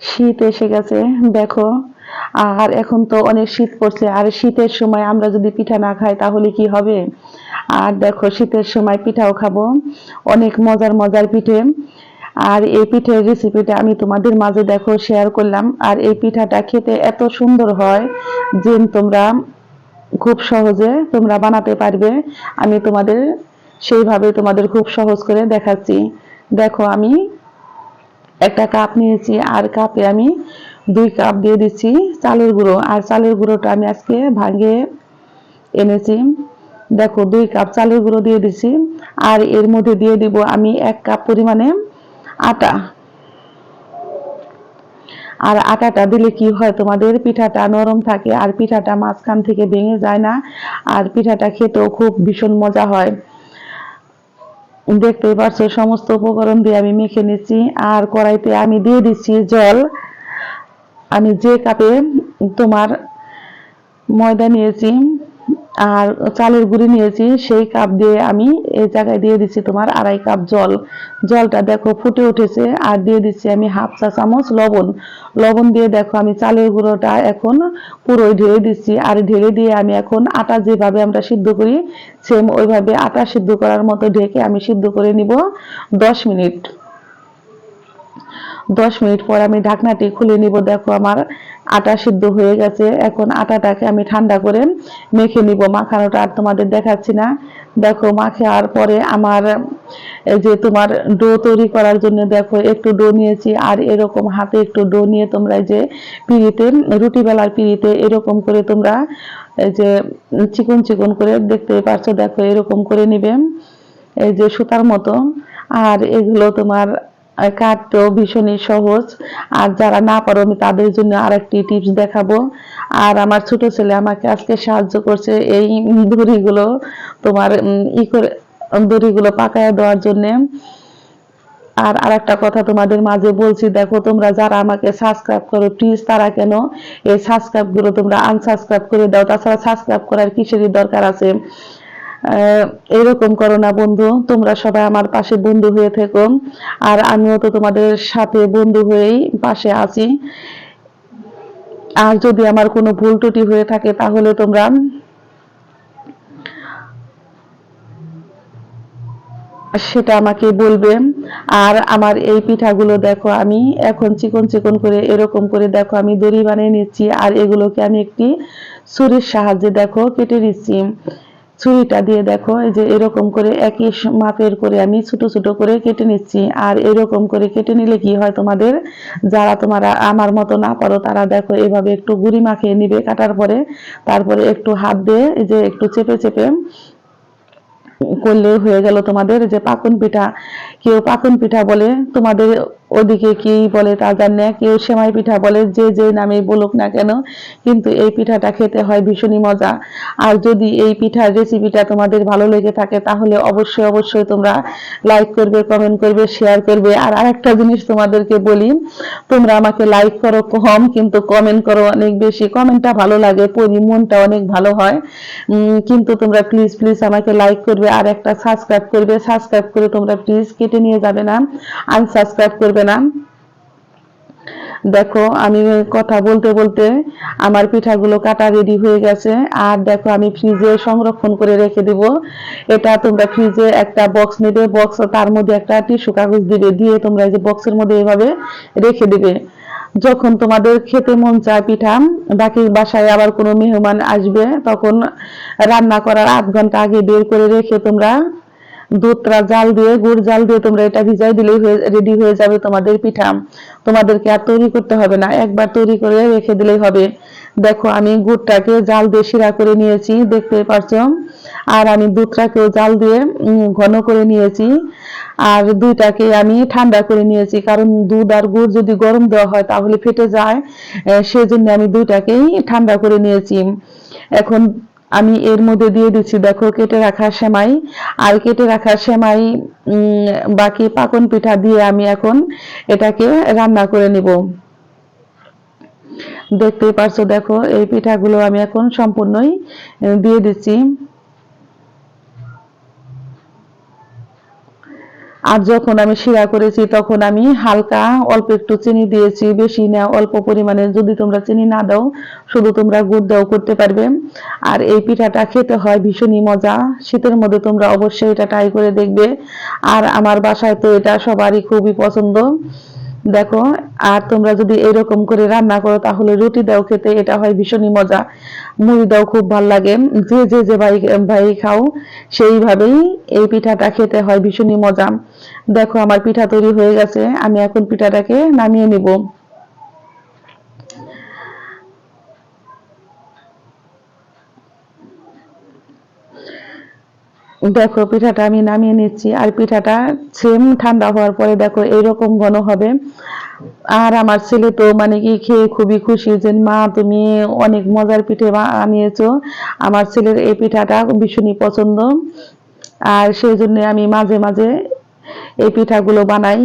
শীত এসে গেছে, দেখো। আর এখন তো অনেক শীত পড়ছে, আর শীতের সময় আমরা যদি পিঠা না খাই তাহলে কি হবে? আর দেখো, শীতের সময় পিঠাও খাব। অনেক মজার মজার পিঠে। আর এই পিঠের রেসিপিটা আমি তোমাদের মাঝে দেখো শেয়ার করলাম। আর এই পিঠাটা খেতে এত সুন্দর হয় যে তোমরা খুব সহজে তোমরা বানাতে পারবে। আমি তোমাদের সেইভাবে তোমাদের খুব সহজ করে দেখাচ্ছি। দেখো, আমি একটা কাপ নিয়েছি, আর কাপে আমি দুই কাপ দিয়ে দিচ্ছি চালের গুঁড়ো। আর চালের গুঁড়োটা আমি আজকে ভাঙে এনেছি। দেখো, দুই কাপ চালের গুঁড়ো দিয়ে দিচ্ছি। আর এর মধ্যে দিয়ে দিব আমি এক কাপ পরিমাণে আটা। আর আটাটা দিলে কি হয়, তোমাদের পিঠাটা নরম থাকে আর পিঠাটা মাঝখান থেকে ভেঙে যায় না। আর পিঠাটা খেতেও খুব ভীষণ মজা হয়। দেখতেই পাচ্ছ সমস্ত উপকরণ দিয়ে আমি মেখে নিচ্ছি। আর কড়াইতে আমি দিয়ে দিচ্ছি জল। আমি যে কাপে তোমার ময়দা নিয়েছি আর চালের গুঁড়ি নিয়েছি, সেই কাপ দিয়ে আমি এই জায়গায় দিয়ে দিচ্ছি তোমার আড়াই কাপ জল। জলটা দেখো ফুটে উঠেছে আর দিয়ে দিচ্ছি আমি হাফ চা চামচ লবণ। লবণ দিয়ে দেখো আমি চালের গুঁড়োটা এখন পুরোই ঢেলে দিচ্ছি আর ঢেলে দিয়ে আমি এখন আটা যেভাবে আমরা সিদ্ধ করি সেম ওইভাবে আটা সিদ্ধ করার মতো ঢেকে আমি সিদ্ধ করে নিব দশ মিনিট। দশ মিনিট পর আমি ঢাকনাটি খুলে নিব। দেখো আমার আটা সিদ্ধ হয়ে গেছে। এখন আটাটাকে আমি ঠান্ডা করে মেখে নিব। মাখানোটা আর তোমাদের দেখাচ্ছি না। দেখো মাখার পরে আমার এই যে তোমার ডো তৈরি করার জন্য দেখো একটু ডো নিয়েছি আর এরকম হাতে একটু ডো নিয়ে তোমরা যে পিড়িতে রুটি বেলার পিড়িতে এরকম করে তোমরা এই যে চিকন চিকন করে দেখতে পারছ। দেখো এরকম করে নিবে। এই যে সুতার মতো। আর এগুলো তোমার কাটতেও ভীষণই সহজ। আর যারা না পারো, আমি তাদের জন্য আরেকটি টিপস দেখাবো। আর আমার ছোট ছেলে আমাকে আজকে সাহায্য করছে এই দড়িগুলো, তোমার ই করে, দড়িগুলো পাকায় দেওয়ার জন্যে। আর আরেকটা কথা তোমাদের মাঝে বলছি, দেখো তোমরা যারা আমাকে সাবস্ক্রাইব করো প্লিজ তারা কেন এই সাবস্ক্রাইবগুলো তোমরা আনসাবস্ক্রাইব করে দাও? তাছাড়া সাবস্ক্রাইব করার কিসেরই দরকার আছে? এরকম করো না বন্ধু, তোমরা সবাই আমার পাশে বন্ধু হয়ে থেকো। আর আমিও তো তোমাদের সাথে বন্ধু হয়েই পাশে আছি। আর যদি আমার কোনো ভুল ত্রুটি হয়ে থাকে, তাহলে তোমরা সেটা আমাকে বলবে। আর আমার এই পিঠাগুলো দেখো, আমি এখন চিকন চিকন করে, এরকম করে দেখো, আমি দড়ি বানিয়ে নিচ্ছি। আর এগুলোকে আমি একটি ছুরির সাহায্যে দেখো, কেটে নিচ্ছি। ছুরিটা দিয়ে দেখো, এই যে এরকম করে একই মাপের করে আমি ছোট ছোট করে কেটে নিচ্ছি। আর এরকম করে কেটে নিলে কি হয় তোমাদের? যারা তোমরা আমার মতো না পারো, তারা দেখো এভাবে একটু গুড়ি মাখিয়ে নিবে কাটার পরে। তারপরে একটু হাত দিয়ে এই যে একটু চেপে চেপে করলে হয়ে গেল তোমাদের। যে পাকন পিঠা, কেউ পাকন পিঠা বলে তোমাদের ওদিকে কি বলে তা জানি না কেউ সেমাই পিঠা বলে যে যে নামে বলুক না কেন, কিন্তু এই পিঠাটা খেতে হয় ভীষণই মজা। আর যদি এই পিঠার রেসিপিটা তোমাদের ভালো লেগে থাকে, তাহলে অবশ্যই অবশ্যই তোমরা লাইক করবে কমেন্ট করবে শেয়ার করবে। আর আরেকটা জিনিস তোমাদেরকে বলি, তোমরা আমাকে লাইক করো, কম, কিন্তু কমেন্ট করো অনেক বেশি। কমেন্টটা ভালো লাগে পড়ি মনটা অনেক ভালো হয়। কিন্তু তোমরা প্লিজ প্লিজ আমাকে লাইক করবে, আর একটা সাবস্ক্রাইব করবে। সাবস্ক্রাইব করে তোমরা প্লিজ কেটে নিয়ে যাবে না। আনসাবস্ক্রাইব করবে না। দেখো, আমি কথা বলতে বলতে আমার পিঠাগুলো কাটা রেডি হয়ে গেছে। আর দেখো, আমি ফ্রিজে সংরক্ষণ করে রেখে দিব। এটা তোমরা ফ্রিজে একটা বক্স নেবে। বক্স তার মধ্যে একটা টিস্যু কাগজ দিবে। দিয়ে তোমরা এই যে বক্সের মধ্যে এভাবে রেখে দিবে। যখন তোমাদের খেতে মন চায় পিঠা, বাকি বাসায় আবার কোনো মেহমান আসবে, তখন রান্না করার আধ ঘণ্টা আগে বের করে রেখে তোমরা দুধটা জাল দিয়ে, গুড় জাল দিয়ে তোমরা এটা ভিজাই দিলেই রেডি হয়ে যাবে তোমাদের পিঠা। তোমাদেরকে আর তৈরি করতে হবে না, একবার তৈরি করে রেখে দিলেই হবে। দেখো, আমি গুড়টাকে জাল দিয়ে শিরা করে নিয়েছি, দেখতে পারছ? আর আমি দুধটাকেও জাল দিয়ে ঘন করে নিয়েছি। আর দুইটাকে আমি ঠান্ডা করে নিয়েছি, কারণ দুধ আর গুড় যদি গরম দেওয়া হয় তাহলে ফেটে যায়। সেজন্য আমি দুইটাকেই ঠান্ডা করে নিয়েছি। এখন আমি এর মধ্যে দিয়ে দিচ্ছি, দেখো কেটে রাখা সেমাই, আর কেটে রাখা সেমাই বাকি পাকন পিঠা দিয়ে আমি এখন এটাকে রান্না করে নিব। দেখতেই পারছ, দেখো এই পিঠাগুলো আমি এখন সম্পূর্ণই দিয়ে দিচ্ছি। আর যখন আমি শিরা করেছি, তখন আমি হালকা অল্প একটু চিনি দিয়েছি, বেশি না, অল্প পরিমাণে। যদি তোমরা চিনি না দাও, শুধু তোমরা গুড় দাও, করতে পারবে। আর এই পিঠাটা খেতে হয় ভীষণই মজা। শীতের মধ্যে তোমরা অবশ্যই এটা ট্রাই করে দেখবে। আর আমার বাসায় তো এটা সবারই খুবই পছন্দ। দেখো, আর তোমরা যদি এরকম করে রান্না করো, তাহলে রুটি দাও খেতে, এটা হয় ভীষণই মজা। মুড়ি দাও খুব ভালো লাগে। যে যে যে ভাই ভাই খাও, সেইভাবেই এই পিঠাটা খেতে হয় ভীষণই মজা। দেখো, আমার পিঠা তৈরি হয়ে গেছে, আমি এখন পিঠাটাকে নামিয়ে নিব। দেখো, পিঠাটা আমি নামিয়ে নিচ্ছি। আর পিঠাটা সেম ঠান্ডা হওয়ার পরে দেখো, এইরকম ঘন হবে। আর আমার ছেলে তো মানে কি খেয়ে খুবই খুশি যে, মা, তুমি অনেক মজার পিঠে বানিয়েছো আমার ছেলের এই পিঠাটা ভীষণই পছন্দ। আর সেই জন্য আমি মাঝে মাঝে এই পিঠাগুলো বানাই।